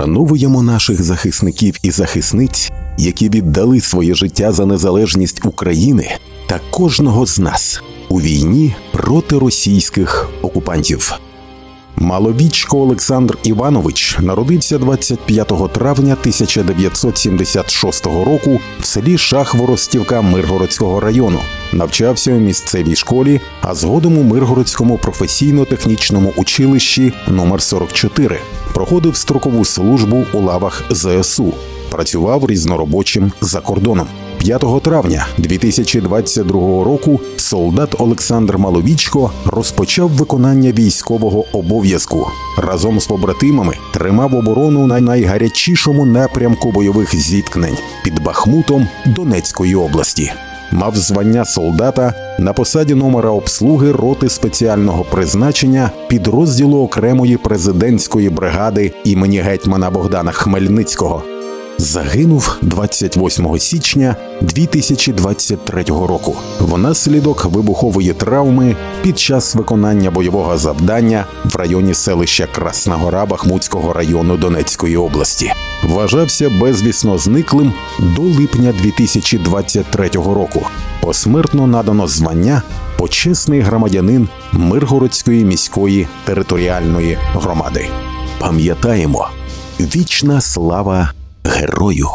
Вшановуємо наших захисників і захисниць, які віддали своє життя за незалежність України та кожного з нас у війні проти російських окупантів. Маловічко Олександр Іванович народився 25 травня 1976 року в селі Шахворостівка Миргородського району. Навчався у місцевій школі, а згодом у Миргородському професійно-технічному училищі номер 44 Проходив строкову службу у лавах ЗСУ. Працював різноробочим за кордоном. 5 травня 2022 року солдат Олександр Маловічко розпочав виконання військового обов'язку. Разом з побратимами тримав оборону на найгарячішому напрямку бойових зіткнень під Бахмутом Донецької області. Мав звання солдата на посаді номера обслуги роти спеціального призначення підрозділу окремої президентської бригади імені гетьмана Богдана Хмельницького загинув 28 січня 2023 року внаслідок вибухової травми під час виконання бойового завдання в районі селища Красна Гора Бахмутського району Донецької області. Вважався безвісно зниклим до липня 2023 року. Посмертно надано звання почесний громадянин Миргородської міської територіальної громади. Пам'ятаємо, вічна слава герою.